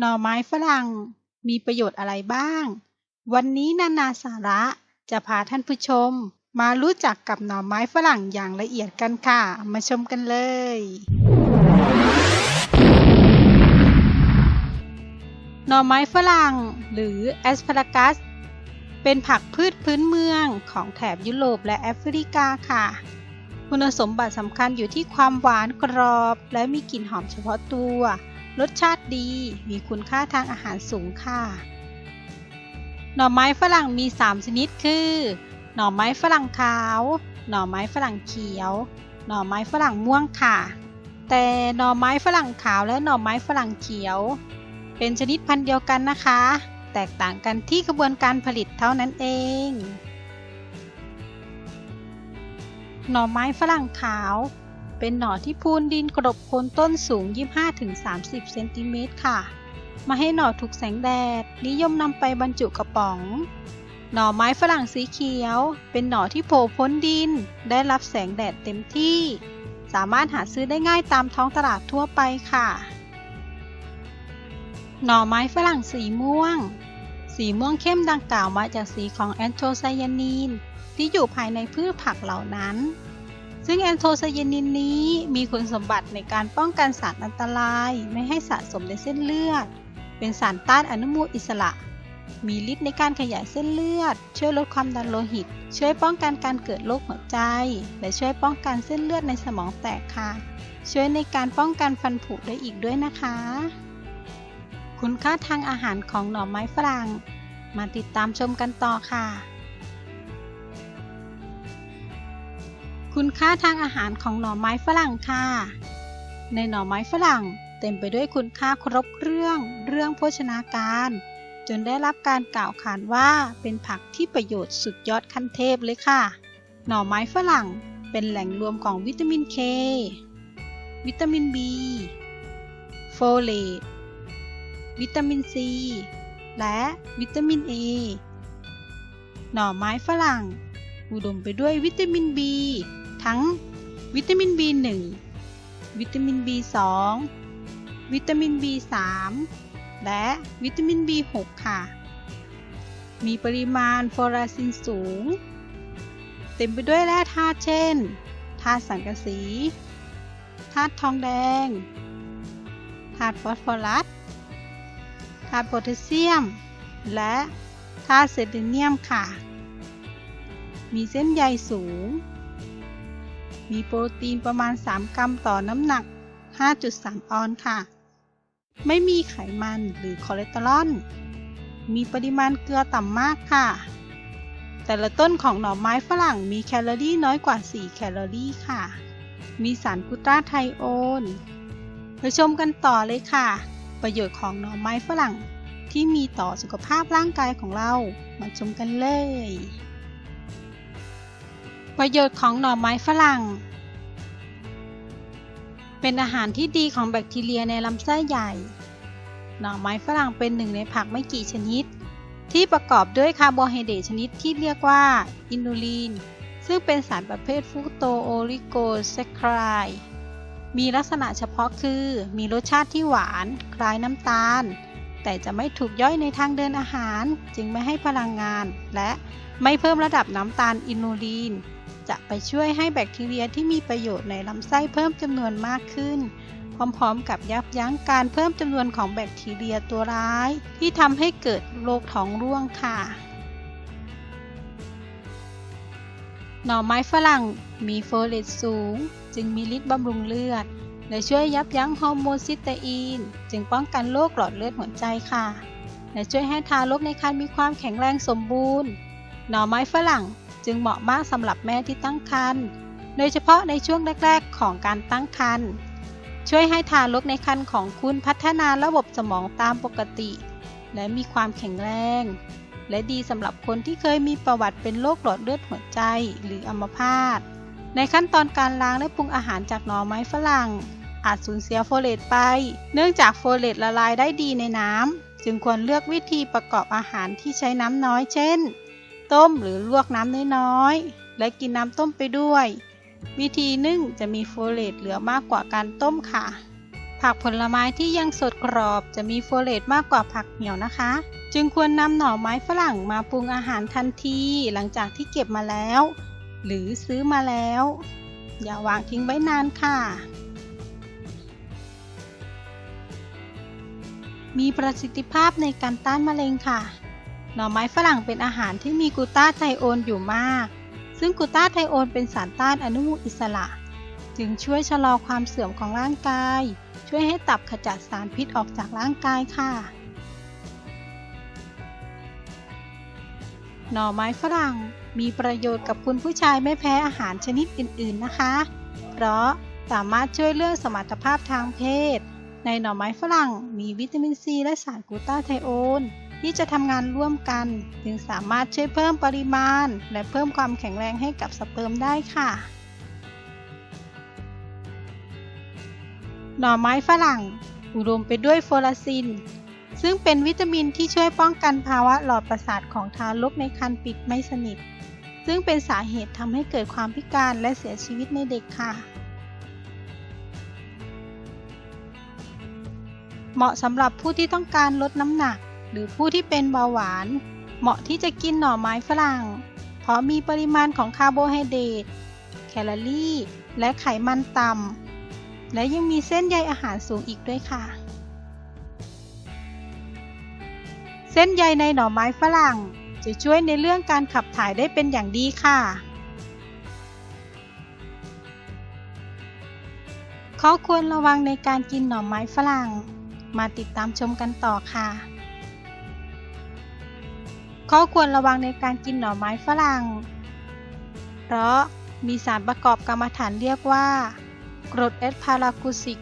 หน่อไม้ฝรั่งมีประโยชน์อะไรบ้าง วันนี้นานาสาระจะพาท่านผู้ชม มารู้จักกับหน่อไม้ฝรั่งอย่างละเอียดกันค่ะ มาชมกันเลย หน่อไม้ฝรั่งหรือแอสพารากัส เป็นผักพืชพื้นเมืองของแถบยุโรปและแอฟริกาค่ะ คุณสมบัติสำคัญอยู่ที่ความหวานกรอบ และมีกลิ่นหอมเฉพาะตัว รสชาติดี มีคุณค่าทางอาหารสูงค่ะ หน่อไม้ฝรั่งมี 3 ชนิดคือ หน่อไม้ฝรั่งขาว หน่อไม้ฝรั่งเขียว หน่อไม้ฝรั่งม่วงค่ะ แต่หน่อไม้ฝรั่งขาวและหน่อไม้ฝรั่งเขียว เป็นชนิดพันธุ์เดียวกันนะคะ แตกต่างกันที่กระบวนการผลิตเท่านั้นเอง หน่อไม้ฝรั่งขาว เป็นหน่อที่พูนดินกรบโคนต้นสูง 25-30 เซนติเมตรค่ะ มาให้หน่อถูกแสงแดด นิยมนำไปบรรจุกระป๋อง หน่อไม้ฝรั่งสีเขียว เป็นหน่อที่โผล่พ้นดิน ได้รับแสงแดดเต็มที่ สามารถหาซื้อได้ง่ายตามท้องตลาดทั่วไปค่ะ หน่อไม้ฝรั่งสีม่วง สีม่วงเข้มดังกล่าวมาจากสีของแอนโทไซยานีนที่อยู่ภายในพืชผักเหล่านั้น ซึ่งแอนโทไซยานินนี้มีคุณสมบัติในการป้องกันสารอันตรายไม่ให้สะสมในเส้นเลือด เป็นสารต้านอนุมูลอิสระ มีฤทธิ์ในการขยายเส้นเลือด ช่วยลดความดันโลหิต ช่วยป้องกันการเกิดโรคหัวใจ และช่วยป้องกันเส้นเลือดในสมองแตกค่ะ ช่วยในการป้องกันฟันผุได้อีกด้วยนะคะ คุณค่าทางอาหารของหน่อไม้ฝรั่ง มาติดตามชมกันต่อค่ะ คุณค่าทางอาหารของหน่อไม้ฝรั่งค่ะ ในหน่อไม้ฝรั่งเต็มไปด้วยคุณค่าครบเครื่องเรื่องโภชนาการ จนได้รับการกล่าวขานว่าเป็นผักที่ประโยชน์สุดยอดขั้นเทพเลยค่ะ หน่อไม้ฝรั่งเป็นแหล่งรวมของวิตามินเค วิตามิน B โฟเลตวิตามิน C และวิตามิน A หน่อไม้ฝรั่ง อุดมไปด้วยวิตามิน B ทั้งวิตามิน B1 วิตามิน B2 วิตามิน B3 และวิตามิน B6 ค่ะ มีปริมาณฟอราซินสูง เต็มไปด้วยแร่ธาตุเช่นธาตุสังกะสีธาตุทองแดงธาตุฟอสฟอรัสธาตุโพแทสเซียม และธาตุเซเลเนียมค่ะ มีเส้นใยสูง มีโปรตีนประมาณ 3 กรัมต่อน้ำหนัก 5.3 ออนซ์ค่ะ ไม่มีไขมันหรือคอเลสเตอรอล มีปริมาณเกลือต่ำมากค่ะ แต่ละต้นของหน่อไม้ฝรั่งมีแคลอรี่น้อยกว่า 4 แคลอรี่ค่ะ มีสารกลูตาไทโอนไปชมกันต่อเลยค่ะ ประโยชน์ของหน่อไม้ฝรั่งที่มีต่อสุขภาพร่างกายของเรา มาชมกันเลย ประโยชน์ของหน่อไม้ฝรั่ง เป็นอาหารที่ดีของแบคทีเรียในลำไส้ใหญ่ หน่อไม้ฝรั่งเป็นหนึ่งในผักไม่กี่ชนิด ที่ประกอบด้วยคาร์โบไฮเดรตชนิดที่เรียกว่า อินูลีนซึ่งเป็นสารประเภทฟรุกโตโอลิโกแซครด์มีลักษณะเฉพาะคือ มีรสชาติที่หวาน คล้ายน้ำตาล แต่จะไม่ถูกย่อยในทางเดินอาหาร จึงไม่ให้พลังงาน และไม่เพิ่มระดับน้ำตาลอินูลีน จะไปช่วยให้แบคทีเรียที่มีประโยชน์ในลำไส้เพิ่มจำนวนมากขึ้น พร้อมๆ กับยับยั้งการเพิ่มจำนวนของแบคทีเรียตัวร้าย ที่ทำให้เกิดโรคท้องร่วงค่ะ หน่อไม้ฝรั่งมีโฟเลตสูง จึงมีฤทธิ์บำรุงเลือด และช่วยยับยั้งฮอร์โมนซิสเตอีน จึงป้องกันโรคหลอดเลือดหัวใจค่ะ และช่วยให้ทารกในครรภ์มีความแข็งแรงสมบูรณ์ หน่อไม้ฝรั่ง จึงเหมาะมากสำหรับแม่ที่ตั้งครรภ์ โดยเฉพาะในช่วงแรก ๆ ของการตั้งครรภ์ ช่วยให้ทารกในครรภ์ของคุณพัฒนาระบบสมองตามปกติ และมีความแข็งแรง และดีสำหรับคนที่เคยมีประวัติเป็นโรคหลอดเลือดหัวใจหรืออัมพาต ในขั้นตอนการล้างและปรุงอาหารจากหน่อไม้ฝรั่ง อาจสูญเสียโฟเลตไป เนื่องจากโฟเลตละลายได้ดีในน้ำจึงควรเลือกวิธีประกอบอาหารที่ใช้น้ำน้อยเช่น ต้มหรือลวกน้ำน้อยๆ และกินน้ำต้มไปด้วย วิธีนึ่งจะมีโฟเลตเหลือมากกว่าการต้มค่ะ ผักผลไม้ที่ยังสดกรอบจะมีโฟเลตมากกว่าผักเหี่ยวนะคะ จึงควรนำหน่อไม้ฝรั่งมาปรุงอาหารทันทีหลังจากที่เก็บมาแล้ว หรือซื้อมาแล้ว อย่าวางทิ้งไว้นานค่ะมีประสิทธิภาพในการต้านมะเร็งค่ะ หน่อไม้ฝรั่งเป็นอาหารที่มีกูต้าไทโอนอยู่มาก ซึ่งกูต้าไทโอนเป็นสารต้านอนุมูลอิสระ จึงช่วยชะลอความเสื่อมของร่างกาย ช่วยให้ตับขจัดสารพิษออกจากร่างกายค่ะ หน่อไม้ฝรั่งมีประโยชน์กับคุณผู้ชายไม่แพ้อาหารชนิดอื่น ๆนะคะ เพราะสามารถช่วยเรื่องสมรรถภาพทางเพศ ในหน่อไม้ฝรั่งมีวิตามินซีและสารกูต้าไทโอน ที่จะทำงานร่วมกัน จึงสามารถช่วยเพิ่มปริมาณ และเพิ่มความแข็งแรงให้กับสเปิร์มได้ค่ะ หน่อไม้ฝรั่ง อุดมไปด้วยโฟลาซิน ซึ่งเป็นวิตามินที่ช่วยป้องกันภาวะหลอดประสาทของทารกในครรภ์ปิดไม่สนิท ซึ่งเป็นสาเหตุทำให้เกิดความพิการและเสียชีวิตในเด็กค่ะเหมาะสำหรับผู้ที่ต้องการลดน้ำหนัก หรือผู้ที่เป็นเบาหวาน เหมาะที่จะกินหน่อไม้ฝรั่ง เพราะมีปริมาณของคาร์โบไฮเดรตแคลอรี่ และไขมันต่ำและยังมีเส้นใยอาหารสูงอีกด้วยค่ะ เส้นใยในหน่อไม้ฝรั่งจะช่วยในเรื่องการขับถ่ายได้เป็นอย่างดีค่ะ ข้อควรระวังในการกินหน่อไม้ฝรั่ง มาติดตามชมกันต่อค่ะ ข้อควรระวังในการกินหน่อไม้ฝรั่ง เพราะมีสารประกอบกรรมฐานเรียกว่ากรดเอสพาราคูซิก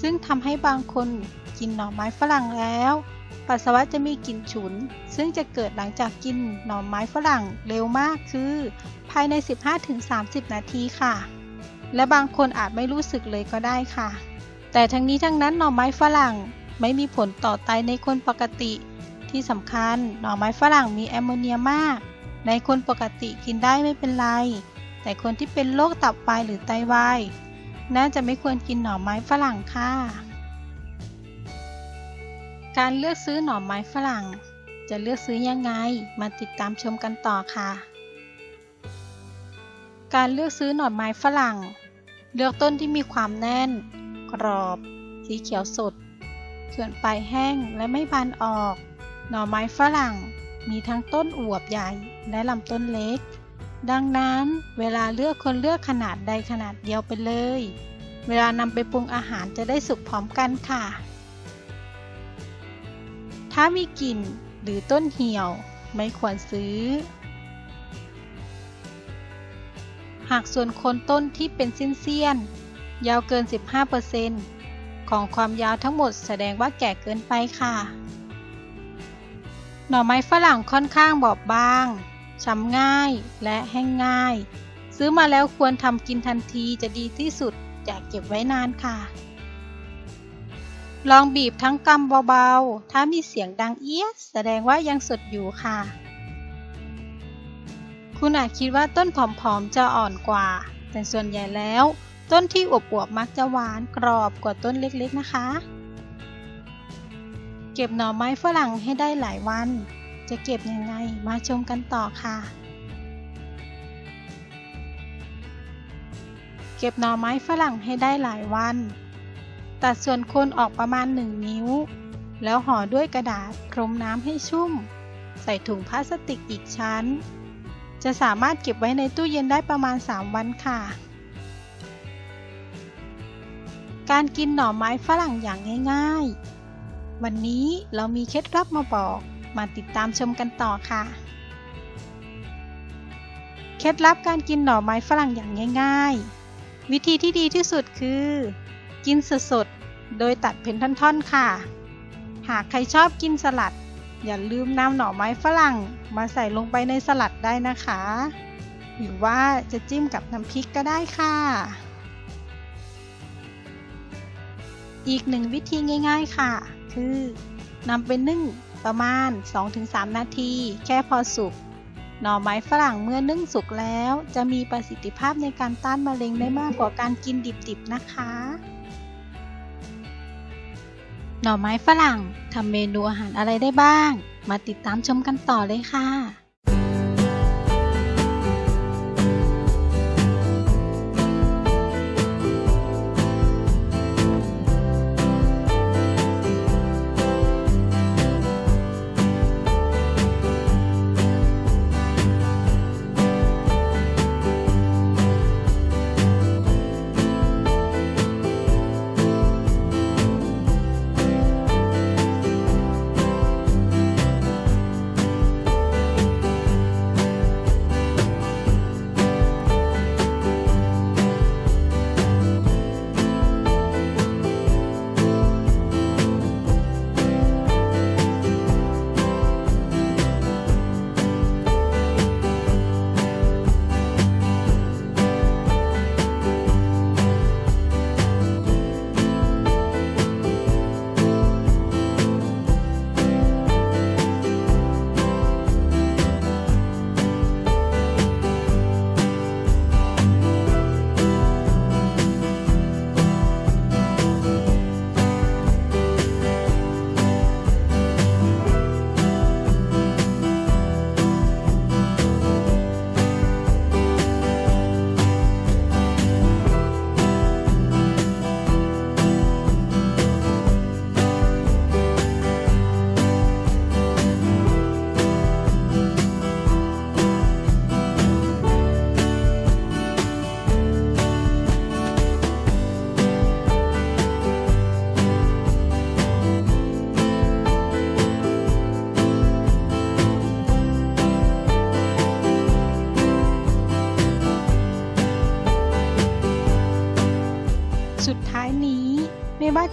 ซึ่งทำให้บางคนกินหน่อไม้ฝรั่งแล้ว ปัสสาวะจะมีกลิ่นฉุน ซึ่งจะเกิดหลังจากกินหน่อไม้ฝรั่งเร็วมากคือ ภายใน 15-30 นาทีค่ะ และบางคนอาจไม่รู้สึกเลยก็ได้ค่ะ แต่ทั้งนี้ทั้งนั้นหน่อไม้ฝรั่งไม่มีผลต่อไตในคนปกติ ที่สำคัญหน่อไม้ฝรั่งมีแอมโมเนียมาก ในคนปกติกินได้ไม่เป็นไร แต่คนที่เป็นโรคตับวายหรือไตวายน่าจะไม่ควรกินหน่อไม้ฝรั่งค่ะ การเลือกซื้อหน่อไม้ฝรั่ง จะเลือกซื้อยังไง มาติดตามชมกันต่อค่ะ การเลือกซื้อหน่อไม้ฝรั่ง เลือกต้นที่มีความแน่น กรอบ สีเขียวสด ส่วนปลายแห้งและไม่บานออก หน่อไม้ฝรั่ง มีทั้งต้นอวบใหญ่และลำต้นเล็ก ดังนั้นเวลาเลือกคนเลือกขนาดใดขนาดเดียวไปเลย เวลานำไปปรุงอาหารจะได้สุกพร้อมกันค่ะ ถ้ามีกลิ่นหรือต้นเหี่ยวไม่ควรซื้อ หากส่วนโคนต้นที่เป็นสิ้นเสี้ยน ยาวเกิน 15%ของความยาวทั้งหมดแสดงว่าแก่เกินไปค่ะ หน่อไม้ฝรั่งค่อนข้างบอบบางช้ำง่ายและแห้งง่าย ซื้อมาแล้วควรทำกินทันทีจะดีที่สุดอย่าเก็บไว้นานค่ะ ลองบีบทั้งกำเบาๆ ถ้ามีเสียงดังเอี้ยะแสดงว่ายังสดอยู่ค่ะ คุณอาจคิดว่าต้นผอมๆจะอ่อนกว่า แต่ส่วนใหญ่แล้ว ต้นที่อวบๆมักจะหวานกรอบกว่าต้นเล็กๆนะคะ เก็บหน่อไม้ฝรั่งให้ได้หลายวัน จะเก็บยังไงมาชมกันต่อค่ะ เก็บหน่อไม้ฝรั่งให้ได้หลายวัน ตัดส่วนโคนออกประมาณ 1 นิ้ว แล้วห่อด้วยกระดาษพรมน้ำให้ชุ่ม ใส่ถุงพลาสติกอีกชั้น จะสามารถเก็บไว้ในตู้เย็นได้ประมาณ 3 วันค่ะการกินหน่อไม้ฝรั่งอย่างง่ายๆ วันนี้เรามีเคล็ดลับมาบอก มาติดตามชมกันต่อค่ะ เคล็ดลับการกินหน่อไม้ฝรั่งอย่างง่าย ๆ วิธีที่ดีที่สุดคือ กินสดๆ โดยตัดเป็นท่อนๆ ค่ะ หากใครชอบกินสลัด อย่าลืมนำหน่อไม้ฝรั่งมาใส่ลงไปในสลัดได้นะคะ หรือว่าจะจิ้มกับน้ำพริกก็ได้ค่ะอีกหนึ่งวิธีง่าย ๆ ค่ะ คือนำไปนึ่งประมาณ 2-3 นาที แค่พอสุก หน่อไม้ฝรั่งเมื่อนึ่งสุกแล้ว จะมีประสิทธิภาพในการต้านมะเร็งได้มากกว่าการกินดิบๆนะคะ หน่อไม้ฝรั่งทำเมนูอาหารอะไรได้บ้าง มาติดตามชมกันต่อเลยค่ะ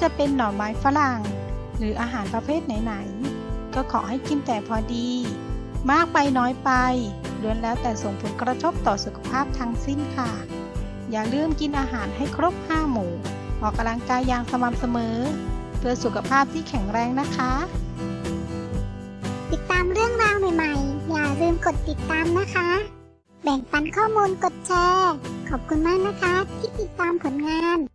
จะเป็นหน่อไม้ฝรั่ง หรืออาหารประเภทไหนๆ ก็ขอให้กินแต่พอดี มากไปน้อยไปล้วนแล้วแต่ส่งผลกระทบต่อสุขภาพทั้งสิ้นค่ะ อย่าลืมกินอาหารให้ครบ5หมู่ ออกกำลังกายอย่างสม่ำเสมอ เพื่อสุขภาพที่แข็งแรงนะคะ ติดตามเรื่องราวใหม่ๆ อย่าลืมกดติดตามนะคะ แบ่งปันข้อมูลกดแชร์ ขอบคุณมากนะคะ ที่ติดตามผลงาน